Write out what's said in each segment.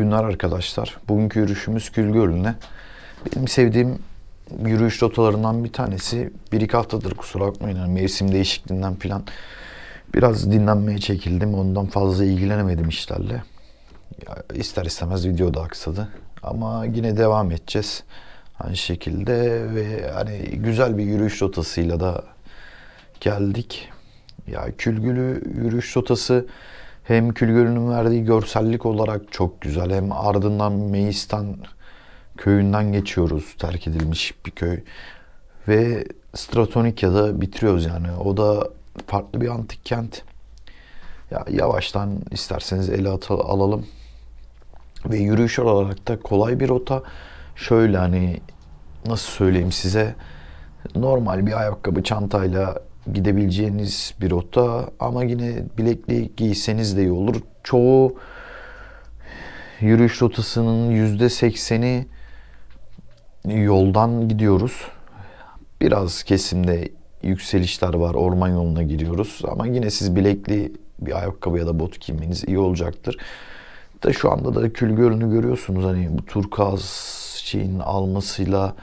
günler arkadaşlar. Bugünkü yürüyüşümüz Gölü'ne. Benim sevdiğim yürüyüş rotalarından bir tanesi. Bir iki haftadır kusura bakmayın. Yani mevsim değişikliğinden falan biraz dinlenmeye çekildim. Ondan fazla ilgilenemedim işlerle. Ya, ister istemez video da aksadı. Ama yine devam edeceğiz. Aynı şekilde ve hani güzel bir yürüyüş rotasıyla da geldik. Ya Külgülü yürüyüş rotası hem Külgölü'nün verdiği görsellik olarak çok güzel. Hem ardından Meistan köyünden geçiyoruz. Terk edilmiş bir köy. Ve Stratonikya'da bitiriyoruz yani. O da farklı bir antik kent. Ya yavaştan isterseniz ele alalım. Ve yürüyüş olarak da kolay bir rota. Şöyle hani nasıl söyleyeyim size normal bir ayakkabı çantayla gidebileceğiniz bir rota ama yine bilekli giyseniz de iyi olur. Çoğu yürüyüş rotasının yüzde sekseni yoldan gidiyoruz. Biraz kesimde yükselişler var. Orman yoluna giriyoruz. Ama yine siz bilekli bir ayakkabı ya da bot giymeniz iyi olacaktır. Da şu anda da Kül Gölü'nü görüyorsunuz. Hani bu turkuaz şeyin almasıyla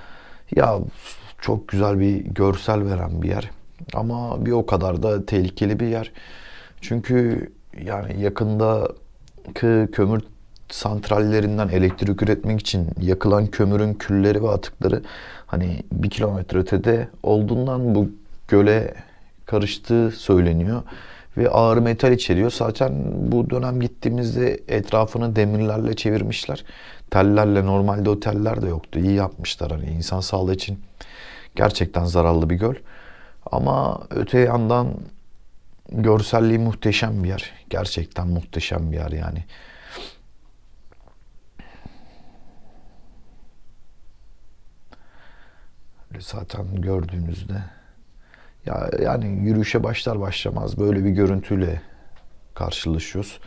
ya çok güzel bir görsel veren bir yer. Ama bir o kadar da tehlikeli bir yer. Çünkü yani yakında kömür santrallerinden elektrik üretmek için yakılan kömürün külleri ve atıkları hani bir kilometre ötede olduğundan bu göle karıştığı söyleniyor ve ağır metal içeriyor. Zaten bu dönem gittiğimizde etrafını demirlerle çevirmişler. Tellerle normalde o teller de yoktu. İyi yapmışlar hani insan sağlığı için gerçekten zararlı bir göl. Ama öte yandan görselliği muhteşem bir yer. Gerçekten muhteşem bir yer yani. Zaten gördüğünüzde ya yani yürüyüşe başlar başlamaz böyle bir görüntüyle karşılaşıyoruz.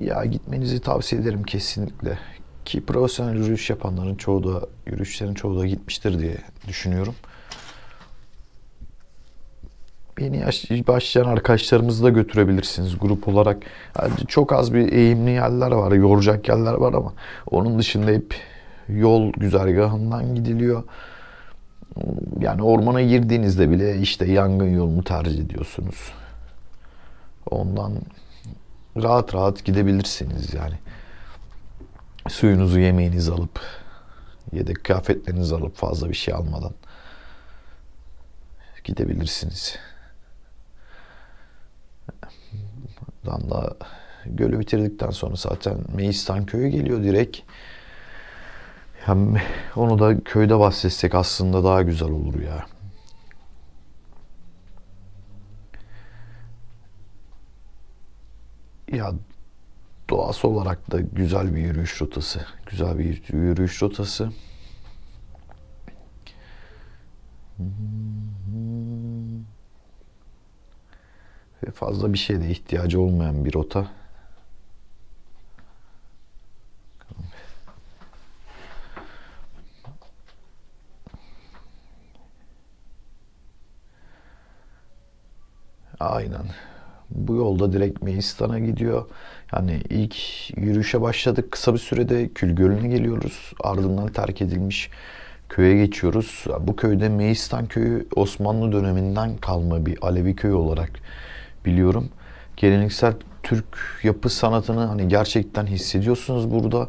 Ya gitmenizi tavsiye ederim kesinlikle. Ki profesyonel yürüyüş yapanların çoğu da yürüyüşlerin çoğu da gitmiştir diye düşünüyorum. Yeni yaş- başlayan arkadaşlarımızı da götürebilirsiniz grup olarak. Yani çok az bir eğimli yerler var, yoracak yerler var ama onun dışında hep yol güzergahından gidiliyor. Yani ormana girdiğinizde bile işte yangın yolunu tercih ediyorsunuz. Ondan rahat rahat gidebilirsiniz yani. Suyunuzu, yemeğinizi alıp yedek kıyafetlerinizi alıp fazla bir şey almadan gidebilirsiniz. Buradan da gölü bitirdikten sonra zaten Meistan köyü geliyor direkt. Hem onu da köyde bahsetsek aslında daha güzel olur ya. Ya doğası olarak da güzel bir yürüyüş rotası. Güzel bir yürüyüş rotası. Ve fazla bir şeye de ihtiyacı olmayan bir rota. Aynen. Bu yolda direkt Meistan'a gidiyor. Yani ilk yürüyüşe başladık. Kısa bir sürede Kül Gölü'ne geliyoruz. Ardından terk edilmiş köye geçiyoruz. Bu köyde Meistan köyü Osmanlı döneminden kalma bir Alevi köyü olarak biliyorum. Geleneksel Türk yapı sanatını hani gerçekten hissediyorsunuz burada.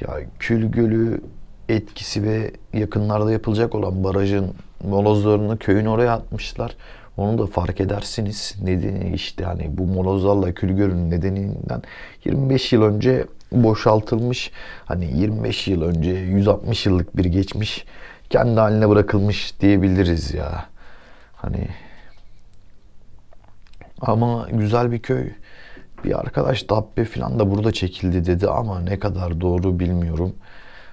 Ya Kül Gölü etkisi ve yakınlarda yapılacak olan barajın molozlarını köyün oraya atmışlar. Onu da fark edersiniz. Nedeni işte hani bu molozlarla Kül Gölü'nün nedeninden 25 yıl önce boşaltılmış. Hani 25 yıl önce 160 yıllık bir geçmiş kendi haline bırakılmış diyebiliriz ya. Hani ama güzel bir köy. Bir arkadaş Dabbe falan da burada çekildi dedi ama ne kadar doğru bilmiyorum.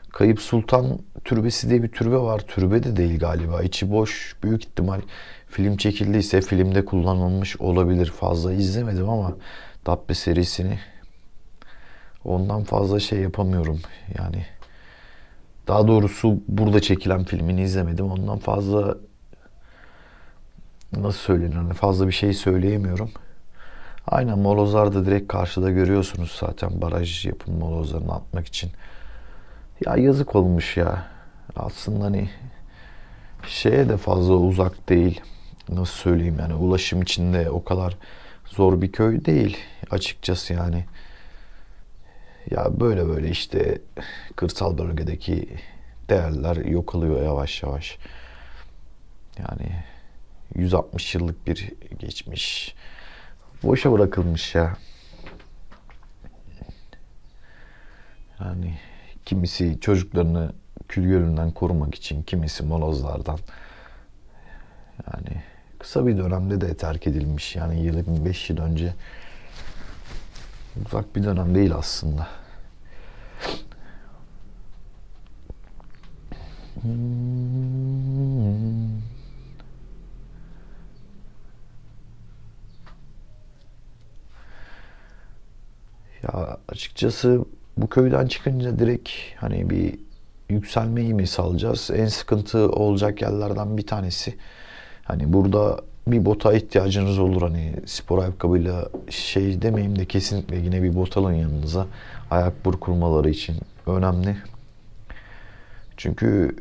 Kayıp Sultan Türbesi diye bir türbe var. Türbe de değil galiba. İçi boş. Büyük ihtimal film çekildiyse filmde kullanılmış olabilir. Fazla izlemedim ama Dabbe serisini ondan fazla şey yapamıyorum. Yani daha doğrusu burada çekilen filmini izlemedim. Ondan fazla nasıl söylenir? Hani fazla bir şey söyleyemiyorum. Aynen molozlar da direkt karşıda görüyorsunuz zaten baraj yapım molozlarını atmak için. Ya yazık olmuş ya. Aslında hani şeye de fazla uzak değil. Nasıl söyleyeyim yani ulaşım içinde o kadar zor bir köy değil açıkçası yani. Ya böyle böyle işte kırsal bölgedeki değerler yok oluyor yavaş yavaş. Yani 160 yıllık bir geçmiş. Boşa bırakılmış ya. Yani kimisi çocuklarını kül gölünden korumak için, kimisi molozlardan. Yani kısa bir dönemde de terk edilmiş. Yani 25 yıl önce uzak bir dönem değil aslında. Ya açıkçası bu köyden çıkınca direkt hani bir yükselmeyi mi salacağız? En sıkıntı olacak yerlerden bir tanesi. Hani burada bir bota ihtiyacınız olur hani spor ayakkabıyla şey demeyeyim de kesinlikle yine bir bot alın yanınıza. Ayak burkulmaları için önemli. Çünkü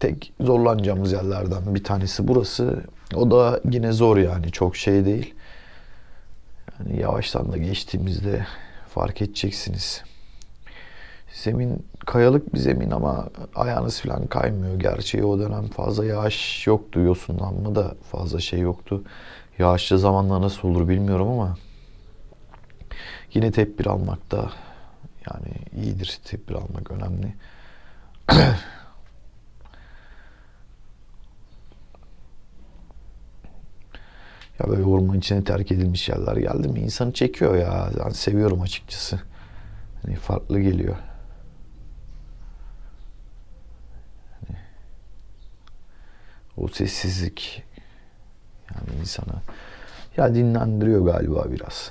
tek zorlanacağımız yerlerden bir tanesi burası. O da yine zor yani çok şey değil. Yani yavaştan da geçtiğimizde fark edeceksiniz. Zemin kayalık bir zemin ama ayağınız falan kaymıyor. Gerçi o dönem fazla yağış yoktu. Yosunlanma da fazla şey yoktu. Yağışlı zamanlar nasıl olur bilmiyorum ama yine tedbir almak da yani iyidir. Tedbir almak önemli. Ya böyle orman içine terk edilmiş yerler geldi mi insanı çekiyor ya. Ben seviyorum açıkçası. Hani farklı geliyor. O sessizlik yani insana ya dinlendiriyor galiba biraz.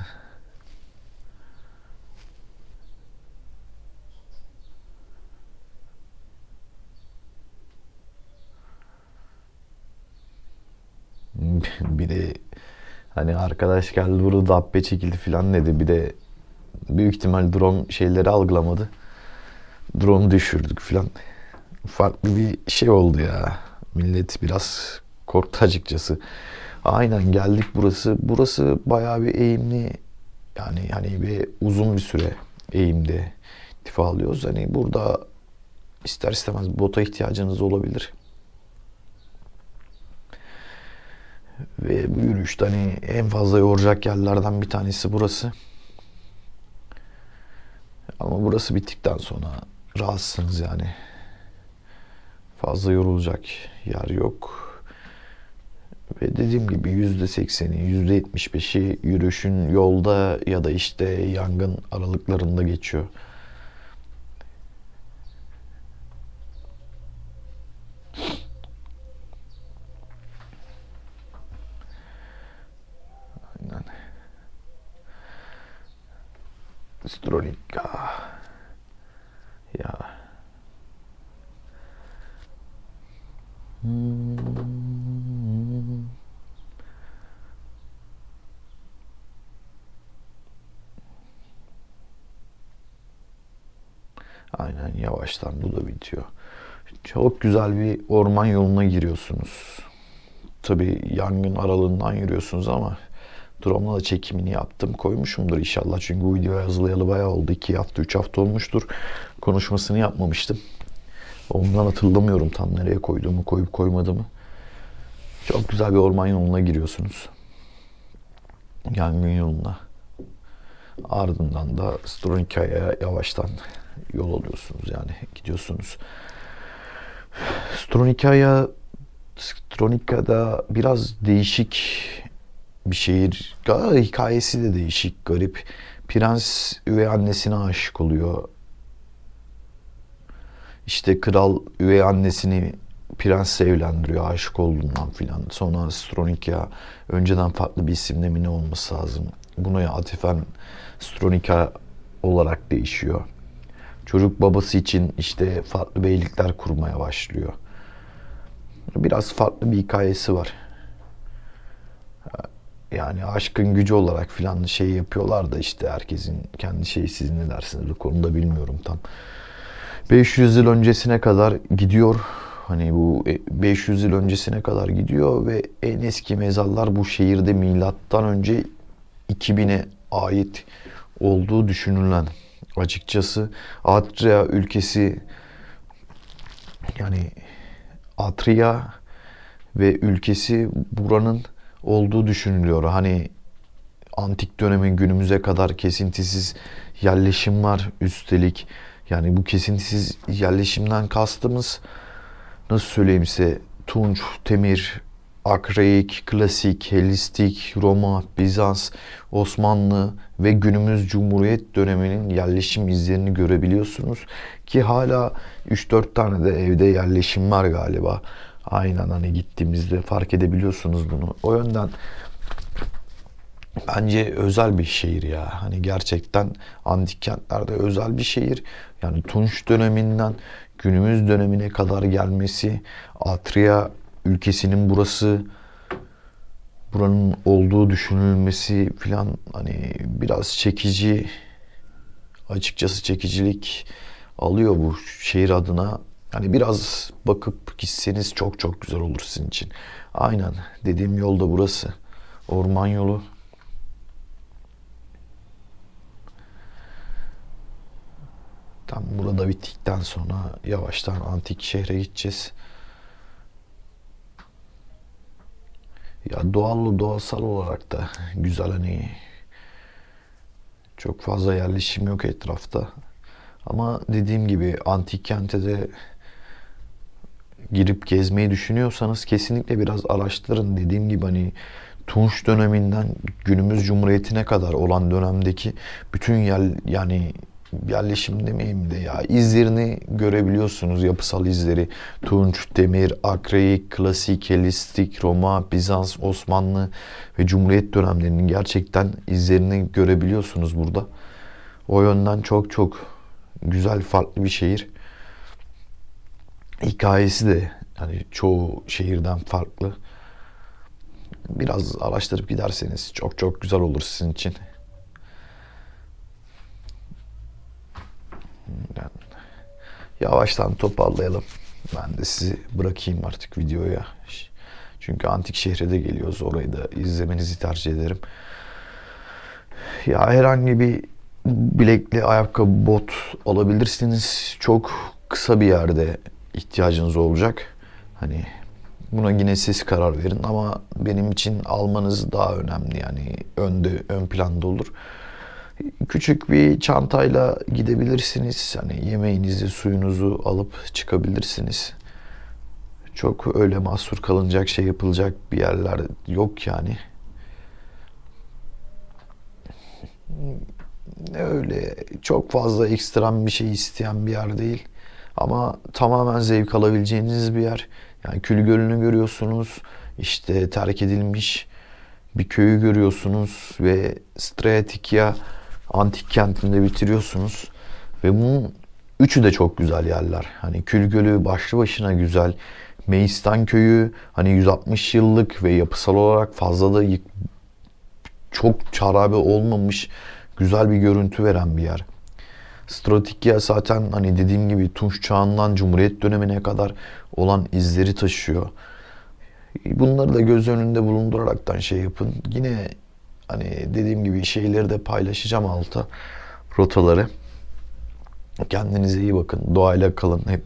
bir de hani arkadaş geldi burada dabbe çekildi falan dedi. Bir de büyük ihtimal drone şeyleri algılamadı. Drone düşürdük falan. Farklı bir şey oldu ya. Millet biraz korktu açıkçası. Aynen geldik burası. Burası bayağı bir eğimli yani hani bir uzun bir süre eğimde tifa alıyoruz. Hani burada ister istemez bota ihtiyacınız olabilir. Ve bu yürüyüşte hani en fazla yoracak yerlerden bir tanesi burası. Ama burası bittikten sonra rahatsınız yani. Fazla yorulacak yer yok. Ve dediğim gibi yüzde sekseni, yüzde yetmiş beşi yürüyüşün yolda ya da işte yangın aralıklarında geçiyor. Aynen. Stronika. Ya. Hmm. Aynen yavaştan bu da bitiyor. Çok güzel bir orman yoluna giriyorsunuz. Tabii yangın aralığından yürüyorsunuz ama drone'la da çekimini yaptım. Koymuşumdur inşallah. Çünkü bu videoyu hazırlayalı bayağı oldu. 2 hafta 3 hafta olmuştur. Konuşmasını yapmamıştım. Ondan hatırlamıyorum tam nereye koyduğumu, koyup koymadığımı. Çok güzel bir orman yoluna giriyorsunuz. Yangın yoluna. Ardından da Stronika'ya yavaştan yol alıyorsunuz yani gidiyorsunuz. Stronika'ya Stronika'da biraz değişik bir şehir. Hikayesi de değişik, garip. Prens üvey annesine aşık oluyor. İşte kral üvey annesini prensle evlendiriyor aşık olduğundan filan. Sonra Stronika önceden farklı bir isimle mi ne olması lazım. Buna atifen Stronika olarak değişiyor. Çocuk babası için işte farklı beylikler kurmaya başlıyor. Biraz farklı bir hikayesi var. yani aşkın gücü olarak filan şey yapıyorlar da işte herkesin kendi şeyi siz ne dersiniz bu konuda bilmiyorum tam. 500 yıl öncesine kadar gidiyor. Hani bu e, 500 yıl öncesine kadar gidiyor ve en eski mezarlar bu şehirde milattan önce 2000'e ait olduğu düşünülen. Açıkçası Atria ülkesi yani Atria ve ülkesi buranın olduğu düşünülüyor. Hani antik dönemin günümüze kadar kesintisiz yerleşim var üstelik. Yani bu kesintisiz yerleşimden kastımız nasıl söyleyeyim size Tunç, Temir, Akreik, Klasik, Helistik, Roma, Bizans, Osmanlı ve günümüz Cumhuriyet döneminin yerleşim izlerini görebiliyorsunuz. Ki hala 3-4 tane de evde yerleşim var galiba. Aynen hani gittiğimizde fark edebiliyorsunuz bunu. O yönden bence özel bir şehir ya. Hani gerçekten antik kentlerde özel bir şehir. Yani Tunç döneminden günümüz dönemine kadar gelmesi, Atria ülkesinin burası buranın olduğu düşünülmesi filan hani biraz çekici açıkçası çekicilik alıyor bu şehir adına. Hani biraz bakıp gitseniz çok çok güzel olur sizin için. Aynen dediğim yol da burası. Orman yolu. Tam burada bittikten sonra yavaştan antik şehre gideceğiz. Ya doğal doğasal olarak da güzel hani çok fazla yerleşim yok etrafta. Ama dediğim gibi antik kente de girip gezmeyi düşünüyorsanız kesinlikle biraz araştırın. Dediğim gibi hani Tunç döneminden günümüz cumhuriyetine kadar olan dönemdeki bütün yer yani yerleşim demeyeyim de ya izlerini görebiliyorsunuz yapısal izleri. Tunç, Demir, Akreik, Klasik, Helistik, Roma, Bizans, Osmanlı ve Cumhuriyet dönemlerinin gerçekten izlerini görebiliyorsunuz burada. O yönden çok çok güzel farklı bir şehir. Hikayesi de yani çoğu şehirden farklı. Biraz araştırıp giderseniz çok çok güzel olur sizin için. Yavaştan toparlayalım. Ben de sizi bırakayım artık videoya. Çünkü antik şehre de geliyoruz. Orayı da izlemenizi tercih ederim. Ya herhangi bir bilekli ayakkabı, bot alabilirsiniz. Çok kısa bir yerde ihtiyacınız olacak. Hani buna yine siz karar verin ama benim için almanız daha önemli yani önde ön planda olur. Küçük bir çantayla gidebilirsiniz. Hani yemeğinizi, suyunuzu alıp çıkabilirsiniz. Çok öyle mahsur kalınacak şey yapılacak bir yerler yok yani. Öyle çok fazla ekstrem bir şey isteyen bir yer değil. Ama tamamen zevk alabileceğiniz bir yer. Yani Kül Gölü'nü görüyorsunuz. İşte terk edilmiş bir köyü görüyorsunuz ve Straetikya antik kentinde bitiriyorsunuz. Ve bunun üçü de çok güzel yerler. Hani Kül Gölü başlı başına güzel. Meistan Köyü hani 160 yıllık ve yapısal olarak fazla da yık, çok çarabe olmamış güzel bir görüntü veren bir yer. Stratikya zaten hani dediğim gibi Tunç çağından Cumhuriyet dönemine kadar olan izleri taşıyor. Bunları da göz önünde bulunduraraktan şey yapın. Yine hani dediğim gibi şeyleri de paylaşacağım alta rotaları. Kendinize iyi bakın. Doğayla kalın. Hep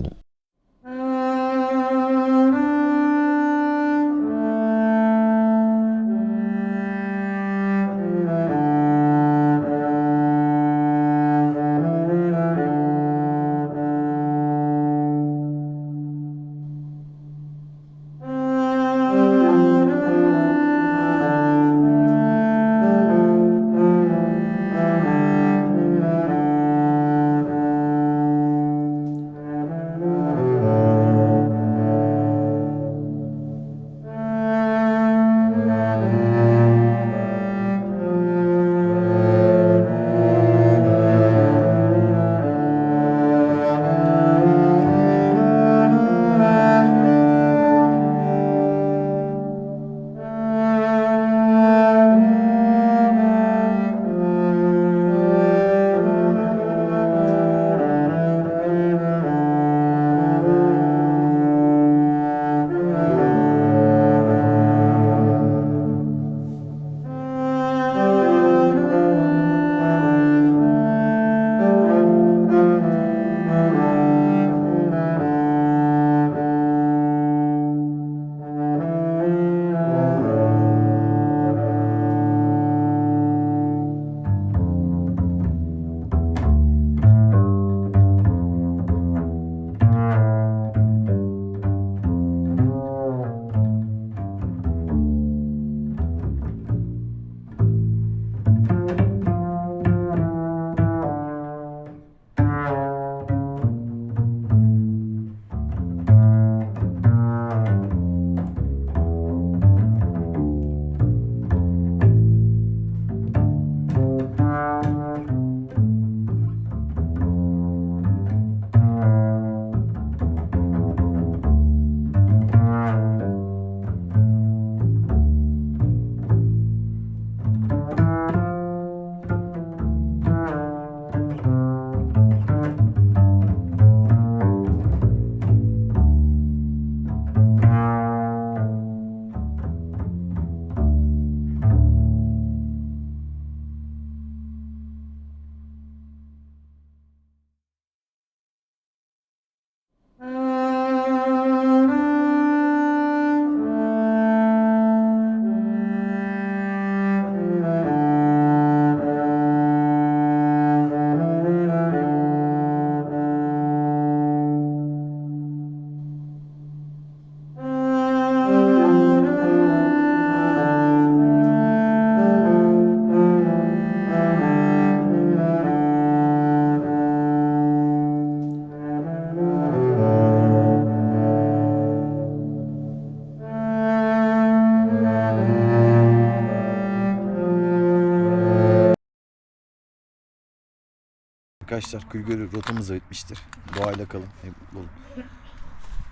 Arkadaşlar Külgölü rotamız bitmiştir. Doğayla kalın. Hep olun.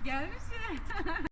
Gelmiş mi?